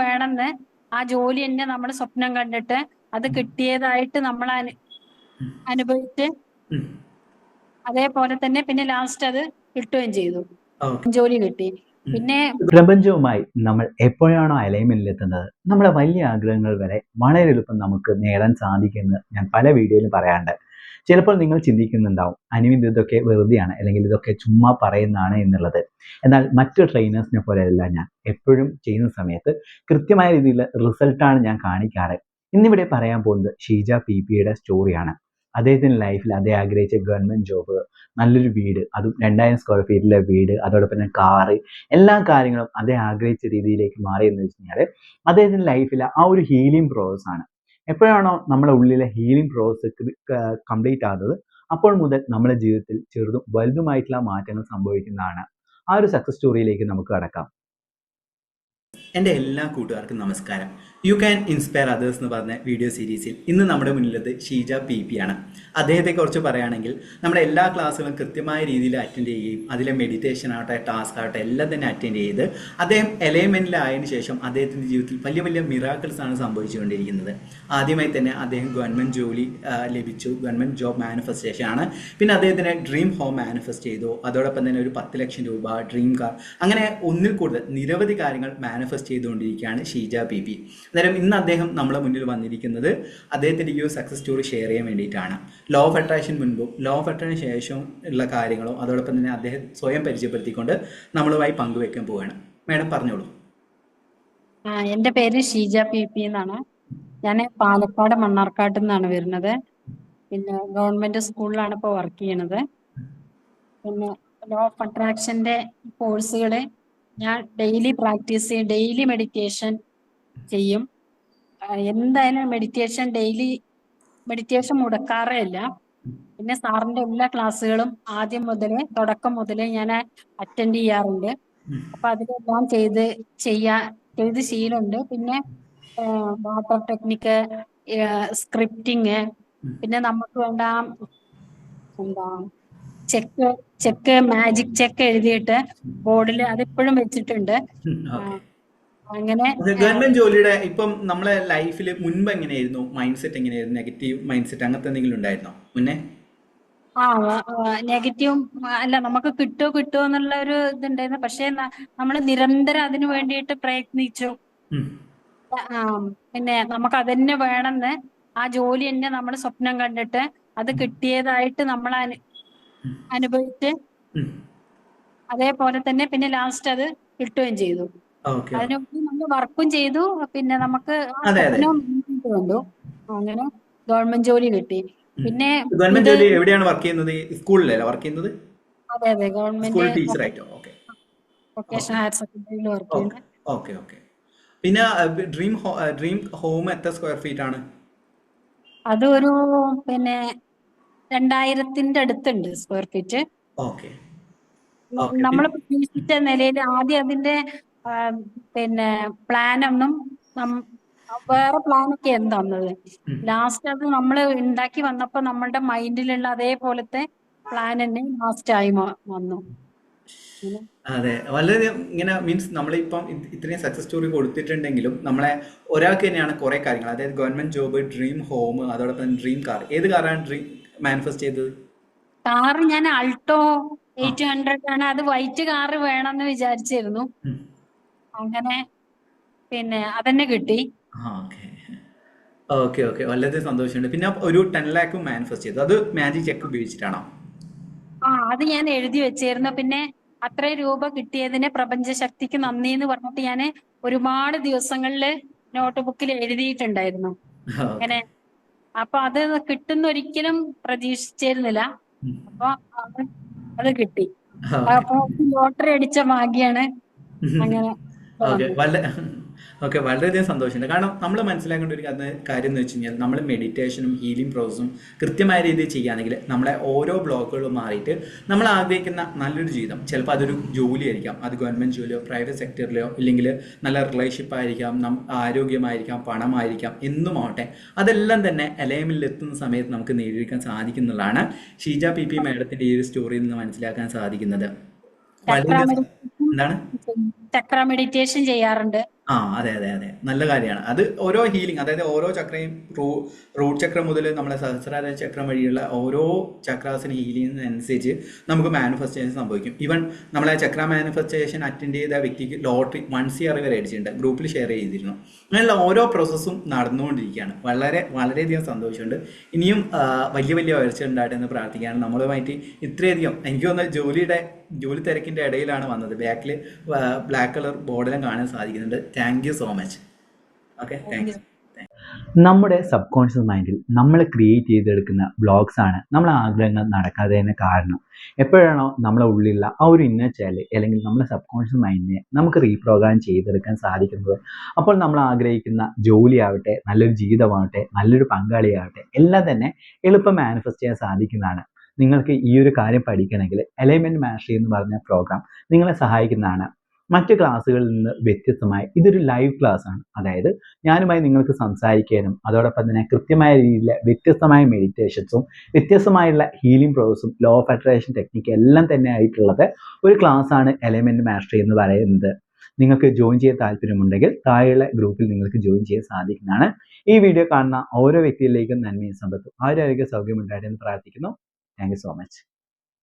വേണമെന്ന് ആ ജോലി തന്നെ നമ്മൾ സ്വപ്നം കണ്ടിട്ട് അത് കിട്ടിയതായിട്ട് നമ്മൾ അനു അനുഭവിച്ച് അതേപോലെ തന്നെ പിന്നെ ലാസ്റ്റ് അത് കിട്ടുകയും ചെയ്തു. ജോലി കിട്ടി. പിന്നെ പ്രപഞ്ചവുമായി നമ്മൾ എപ്പോഴാണോ അലൈൻമെന്റിൽ എത്തുന്നത് നമ്മുടെ വലിയ ആഗ്രഹങ്ങൾ വരെ വളരെ എളുപ്പം നമുക്ക് നേടാൻ സാധിക്കുമെന്ന് ഞാൻ പല വീഡിയോയിലും പറയാറുണ്ട്. ചിലപ്പോൾ നിങ്ങൾ ചിന്തിക്കുന്നുണ്ടാവും അനുവിന്ദ് ഇതൊക്കെ വെറുതെയാണ് അല്ലെങ്കിൽ ഇതൊക്കെ ചുമ്മാ പറയുന്നതാണ് എന്നുള്ളത്. എന്നാൽ മറ്റു ട്രെയിനേഴ്സിനെ പോലെയല്ല ഞാൻ. എപ്പോഴും ചെയ്യുന്ന സമയത്ത് കൃത്യമായ രീതിയിൽ റിസൾട്ടാണ് ഞാൻ കാണിക്കാറ്. ഇന്നിവിടെ പറയാൻ പോകുന്നത് ഷീജ പി പിയുടെ സ്റ്റോറിയാണ് അദ്ദേഹത്തിന്റെ ലൈഫിൽ അദ്ദേഹം ആഗ്രഹിച്ച ഗവൺമെന്റ് ജോബ് നല്ലൊരു വീട് അതും രണ്ടായിരം സ്ക്വയർ ഫീറ്റിലെ വീട് അതോടൊപ്പം തന്നെ കാറ് എല്ലാ കാര്യങ്ങളും അദ്ദേഹം ആഗ്രഹിച്ച രീതിയിലേക്ക് മാറി എന്ന് വെച്ച് കഴിഞ്ഞാൽ അദ്ദേഹത്തിന്റെ ലൈഫിലെ ആ ഒരു ഹീലിംഗ് പ്രോസസ് ആണ്. എപ്പോഴാണോ നമ്മുടെ ഉള്ളിലെ ഹീലിംഗ് പ്രോസസ് കംപ്ലീറ്റ് ആകുന്നത് അപ്പോൾ മുതൽ നമ്മുടെ ജീവിതത്തിൽ ചെറുതും വലുതുമായിട്ടുള്ള മാറ്റങ്ങൾ സംഭവിക്കുന്നതാണ്. ആ ഒരു സക്സസ് സ്റ്റോറിയിലേക്ക് നമുക്ക് കടക്കാം. എന്റെ എല്ലാ കൂട്ടുകാർക്കും നമസ്കാരം. യു ക്യാൻ ഇൻസ്പയർ അതേഴ്സ് എന്ന് പറഞ്ഞ വീഡിയോ സീരീസിൽ ഇന്ന് നമ്മുടെ മുന്നിലത് ഷീജ പി പി ആണ് അദ്ദേഹത്തെക്കുറിച്ച് പറയുകയാണെങ്കിൽ നമ്മുടെ എല്ലാ ക്ലാസ്സുകളും കൃത്യമായ രീതിയിൽ അറ്റൻഡ് ചെയ്യുകയും അതിലെ മെഡിറ്റേഷൻ ആവട്ടെ ടാസ്ക് ആവട്ടെ എല്ലാം തന്നെ അറ്റൻഡ് ചെയ്ത് അദ്ദേഹം എലൈൻമെന്റിലായതിനു ശേഷം അദ്ദേഹത്തിന്റെ ജീവിതത്തിൽ വലിയ വലിയ മിറാക്കിൾസ് ആണ് സംഭവിച്ചുകൊണ്ടിരിക്കുന്നത്. ആദ്യമായി തന്നെ അദ്ദേഹം ഗവൺമെന്റ് ജോലി ലഭിച്ചു. ഗവൺമെന്റ് ജോബ് മാനിഫെസ്റ്റേഷൻ ആണ്. പിന്നെ അദ്ദേഹത്തിന് ഡ്രീം ഹോം മാനിഫെസ്റ്റ് ചെയ്തു. അതോടൊപ്പം തന്നെ ഒരു പത്ത് ലക്ഷം രൂപ ഡ്രീം കാർ അങ്ങനെ ഒന്നിൽ കൂടുതൽ നിരവധി കാര്യങ്ങൾ മാനിഫെസ്റ്റ് ചെയ്തുകൊണ്ടിരിക്കുകയാണ് ഷീജ പി പി അന്നേരം ഇന്ന് അദ്ദേഹം നമ്മളെ മുന്നിൽ വന്നിരിക്കുന്നത് അദ്ദേഹത്തിന്റെ ഈ ഒരു സക്സസ് സ്റ്റോറി ഷെയർ ചെയ്യാൻ വേണ്ടിയിട്ടാണ്. ലോ ഓഫ് അട്രാക്ഷൻ മുൻപും ലോ ഓഫ് അട്രാക്ഷൻ ശേഷവും ഉള്ള കാര്യങ്ങളും അതോടൊപ്പം തന്നെ അദ്ദേഹം സ്വയം പരിചയപ്പെടുത്തിക്കൊണ്ട് നമ്മളുമായി പങ്കുവെക്കാൻ പോവുകയാണ്. മാഡം പറഞ്ഞോളൂ. ആ, എന്റെ പേര് ഷീജ പി പി എന്നാണ്. ഞാൻ പാലക്കാട് മണ്ണാർക്കാട്ട് നിന്നാണ് വരുന്നത്. പിന്നെ ഗവൺമെന്റ് സ്കൂളിലാണ് ഇപ്പോൾ വർക്ക് ചെയ്യണത്. പിന്നെ ലോ ഓഫ് അട്രാക്ഷന്റെ കോഴ്സുകൾ ഞാൻ ഡെയിലി പ്രാക്ടീസ് ചെയ്യും. ഡെയിലി മെഡിറ്റേഷൻ ചെയ്യും. എന്തായാലും മെഡിറ്റേഷൻ ഡെയിലി മെഡിറ്റേഷൻ മുടക്കാറേ ഇല്ല. പിന്നെ സാറിന്റെ എല്ലാ ക്ലാസ്സുകളും ആദ്യം മുതലേ തുടക്കം മുതലേ ഞാൻ അറ്റൻഡ് ചെയ്യാറുണ്ട്. അപ്പൊ അതിലെല്ലാം ചെയ്ത് ചെയ്യാ ചെയ്ത് ശീലമുണ്ട്. പിന്നെ വാട്ടർ ടെക്നിക്ക് സ്ക്രിപ്റ്റിങ് പിന്നെ നമുക്ക് വേണ്ട എന്താ ചെക്ക് ചെക്ക് മാജിക് ചെക്ക് എഴുതിയിട്ട് ബോർഡിൽ അതിപ്പോഴും വെച്ചിട്ടുണ്ട്. അങ്ങനെ ഗവൺമെന്റ് ജോലിയുടെ ഇപ്പം നമ്മളെ ലൈഫിൽ മുൻപ് എങ്ങനെയായിരുന്നു മൈൻഡ് സെറ്റ് എങ്ങനെയായിരുന്നു? നെഗറ്റീവ് മൈൻഡ് സെറ്റ് അങ്ങനത്തെ എന്തെങ്കിലും ഉണ്ടായിരുന്നോ? മുന്നേ? ആ നെഗറ്റീവ് അല്ല നമുക്ക് കിട്ടുമോ കിട്ടുമോ എന്നുള്ള ഒരു ഇതുണ്ടായിരുന്നു. പക്ഷെ നമ്മൾ നിരന്തരം അതിനു വേണ്ടിയിട്ട് പ്രയത്നിച്ചു. പിന്നെ നമുക്ക് അതന്നെ വേണമെന്ന് ആ ജോലി തന്നെ നമ്മൾ സ്വപ്നം കണ്ടിട്ട് അത് കിട്ടിയതായിട്ട് നമ്മൾ. അനുഭവിച്ച് അതേപോലെ തന്നെ പിന്നെ ലാസ്റ്റ് അത് കിട്ടുകയും ചെയ്തു. ഓക്കെ അതിനു നമ്മൾ വർക്കും ചെയ്തു പിന്നെ നമുക്ക് കൊണ്ടു. അങ്ങനെ ഗവൺമെന്റ് ജോലി കിട്ടി. പിന്നെ ഗവൺമെന്റ് ജോലി എവിടെയാണ് വർക്ക് ചെയ്യുന്നത്? സ്കൂളിലല്ല വർക്ക് ചെയ്യുന്നത്? അതെ അതെ. ഗവൺമെന്റ് ടീച്ചറായിട്ടോ ഓക്കെ വൊക്കേഷണൽ ഹയർ സെക്കൻഡറിയിൽ വർക്ക് ചെയ്യുന്നത് ഓക്കെ ഓക്കെ പിന്നെ ഡ്രീം ഡ്രീം ഹോം എത്ര സ്ക്വയർ ഫീറ്റ് ആണ്? അത് ഒരു പിന്നെ രണ്ടായിരത്തിന്റെ അടുത്തുണ്ട് സ്ക്വയർ ഫീറ്റ് നമ്മൾ പ്രതീക്ഷിച്ച നിലയിൽ ആദ്യം അതിന്റെ പിന്നെ പ്ലാനൊന്നും വേറെ പ്ലാനൊക്കെ എന്താന്നത്. ലാസ്റ്റ് അത് നമ്മൾ ഉണ്ടാക്കി വന്നപ്പോ നമ്മളുടെ മൈൻഡിലുള്ള അതേപോലത്തെ പ്ലാൻ തന്നെ ലാസ്റ്റ് ആയി വന്നു. അതെ. വളരെ ഇങ്ങനെ മീൻസ് നമ്മളിപ്പം ഇത് ഇത്രയും സക്സസ് സ്റ്റോറി കൊടുത്തിട്ടുണ്ടെങ്കിലും നമ്മളെ ഒരാൾക്ക് തന്നെയാണ് കുറെ കാര്യങ്ങൾ. അതായത് ഗവൺമെന്റ് ജോബ് ഡ്രീം ഹോം അതോടൊപ്പം ഡ്രീം കാർ ഏത് കാറാണ് ഡ്രീം മാനിഫെസ്റ്റ് ചെയ്തത്? കാർ ഞാൻ ആൾട്ടോ എയ്റ്റ് ഹൺഡ്രഡ് ആണ്. അത് വൈറ്റ് കാർ വേണമെന്ന് വിചാരിച്ചിരുന്നു. അങ്ങനെ പിന്നെ അതന്നെ കിട്ടി. ഓക്കെ ഓക്കെ വളരെ സന്തോഷമുണ്ട്. പിന്നെ ഒരു ടെൻ ലാക്ക് മാനിഫെസ്റ്റ് ചെയ്തു. അത് മാജിക് ചെക്ക് ഉപയോഗിച്ചിട്ടാണോ? ആ അത് ഞാൻ എഴുതി വെച്ചിരുന്നു. പിന്നെ അത്രയും രൂപ കിട്ടിയതിന് പ്രപഞ്ച ശക്തിക്ക് നന്ദി എന്ന് പറഞ്ഞിട്ട് ഞാൻ ഒരുപാട് ദിവസങ്ങളിൽ നോട്ട് ബുക്കിൽ എഴുതിയിട്ടുണ്ടായിരുന്നു. അങ്ങനെ അപ്പൊ അത് കിട്ടുന്ന ഒരിക്കലും പ്രതീക്ഷിച്ചിരുന്നില്ല. അപ്പൊ അത് കിട്ടി. അപ്പൊ ലോട്ടറി അടിച്ച ഭാഗ്യാണ് അങ്ങനെ ഓക്കെ വളരെ ഓക്കെ വളരെയധികം സന്തോഷമുണ്ട്. കാരണം നമ്മൾ മനസ്സിലാക്കേണ്ട ഒരു കാര്യം എന്ന് വെച്ച് കഴിഞ്ഞാൽ നമ്മൾ മെഡിറ്റേഷനും ഹീലിംഗ് പ്രോസസ്സും കൃത്യമായ രീതിയിൽ ചെയ്യുകയാണെങ്കിൽ നമ്മളെ ഓരോ ബ്ലോക്കുകളും മാറിയിട്ട് നമ്മൾ ആഗ്രഹിക്കുന്ന നല്ലൊരു ജീവിതം. ചിലപ്പോൾ അതൊരു ജോലിയായിരിക്കാം അത് ഗവൺമെന്റ് ജോലിയോ പ്രൈവറ്റ് സെക്ടറിലോ ഇല്ലെങ്കിൽ നല്ല റിലേഷൻഷിപ്പ് ആയിരിക്കാം നം ആരോഗ്യമായിരിക്കാം പണമായിരിക്കാം എന്നുമാവട്ടെ അതെല്ലാം തന്നെ അലൈമിൽ എത്തുന്ന സമയത്ത് നമുക്ക് നേടിയെടുക്കാൻ സാധിക്കുന്നതാണ് ഷീജ പി പി മാഡത്തിന്റെ ഈ ഒരു സ്റ്റോറിയിൽ നിന്ന് മനസ്സിലാക്കാൻ സാധിക്കുന്നത്. എന്താണ്? ചക്ര മെഡിറ്റേഷൻ ചെയ്യാറുണ്ട്. ആ അതെ അതെ അതെ. നല്ല കാര്യമാണ്. അത് ഓരോ ഹീലിംഗ് അതായത് ഓരോ ചക്രയും റൂ റൂട്ട് ചക്രം മുതൽ നമ്മളെ സഹസ്രാര ചക്രം വഴിയുള്ള ഓരോ ചക്രാസിന് ഹീലിങ്ങിന് അനുസരിച്ച് നമുക്ക് മാനിഫെസ്റ്റേഷൻ സംഭവിക്കും. ഈവൻ നമ്മളെ ചക്ര മാനിഫെസ്റ്റേഷൻ അറ്റൻഡ് ചെയ്ത വ്യക്തിക്ക് ലോട്ടറി വൺ സി അറിവ് വരെ അടിച്ചിട്ടുണ്ട്. ഗ്രൂപ്പിൽ ഷെയർ ചെയ്തിരുന്നു. അങ്ങനെയുള്ള ഓരോ പ്രോസസ്സും നടന്നുകൊണ്ടിരിക്കുകയാണ്. വളരെ വളരെയധികം സന്തോഷമുണ്ട്. ഇനിയും വലിയ വലിയ വളർച്ച ഉണ്ടായിട്ടെന്ന് പ്രാർത്ഥിക്കുകയാണ്. നമ്മളുമായിട്ട് ഇത്രയധികം എനിക്ക് തോന്നുന്നത് ജോലിയുടെ ജോലി തിരക്കിന്റെ ഇടയിലാണ് വന്നത്. ബാക്കിൽ ബ്ലാക്ക് കളർ ബോർഡിലും കാണാൻ സാധിക്കുന്നുണ്ട്. Thank you so much okay thanks നമ്മുടെ സബ് കോൺഷ്യസ് മൈൻഡിൽ നമ്മൾ ക്രിയേറ്റ് ചെയ്തെടുക്കുന്ന ബ്ലോഗ്സ് ആണ് നമ്മളെ ആഗ്രഹങ്ങൾ നടക്കാത്തതിന് കാരണം. എപ്പോഴാണോ നമ്മളെ ഉള്ളിലുള്ള ആ ഒരു ഇന്നർ ചൈൽഡ് അല്ലെങ്കിൽ നമ്മുടെ സബ് കോൺഷ്യസ് മൈൻഡിനെ നമുക്ക് റീപ്രോഗ്രാം ചെയ്തെടുക്കാൻ സാധിക്കുന്നത്. അപ്പോൾ നമ്മൾ ആഗ്രഹിക്കുന്ന ജോലിയാവട്ടെ നല്ലൊരു ജീവിതമാവട്ടെ നല്ലൊരു പങ്കാളിയാവട്ടെ എല്ലാം തന്നെ എളുപ്പം മാനിഫെസ്റ്റ് ചെയ്യാൻ സാധിക്കുന്നതാണ്. നിങ്ങൾക്ക് ഈ ഒരു കാര്യം പഠിക്കണമെങ്കിൽ എലൈൻമെന്റ് മാസ്റ്ററി എന്ന് പറഞ്ഞ പ്രോഗ്രാം നിങ്ങളെ സഹായിക്കുന്നതാണ്. മറ്റ് ക്ലാസ്സുകളിൽ നിന്ന് വ്യത്യസ്തമായി ഇതൊരു ലൈവ് ക്ലാസ് ആണ്. അതായത് ഞാനുമായി നിങ്ങൾക്ക് സംസാരിക്കാനും അതോടൊപ്പം തന്നെ കൃത്യമായ രീതിയിലെ വ്യത്യസ്തമായ മെഡിറ്റേഷൻസും വ്യത്യസ്തമായുള്ള ഹീലിംഗ് പ്രോസസ്സും ലോ ഓഫ് അട്രാക്ഷൻ ടെക്നിക്ക് എല്ലാം തന്നെ ആയിട്ടുള്ളത് ഒരു ക്ലാസ് ആണ് എലമെന്റ് മാസ്റ്ററി എന്ന് പറയുന്നത്. നിങ്ങൾക്ക് ജോയിൻ ചെയ്യാൻ താല്പര്യമുണ്ടെങ്കിൽ താഴെയുള്ള ഗ്രൂപ്പിൽ നിങ്ങൾക്ക് ജോയിൻ ചെയ്യാൻ സാധിക്കുന്നതാണ്. ഈ വീഡിയോ കാണുന്ന ഓരോ വ്യക്തിയിലേക്കും നന്മയും സമ്പത്തും ആരോഗ്യ സൗകര്യം ഉണ്ടായിട്ടെന്ന് പ്രാർത്ഥിക്കുന്നു. Thank so much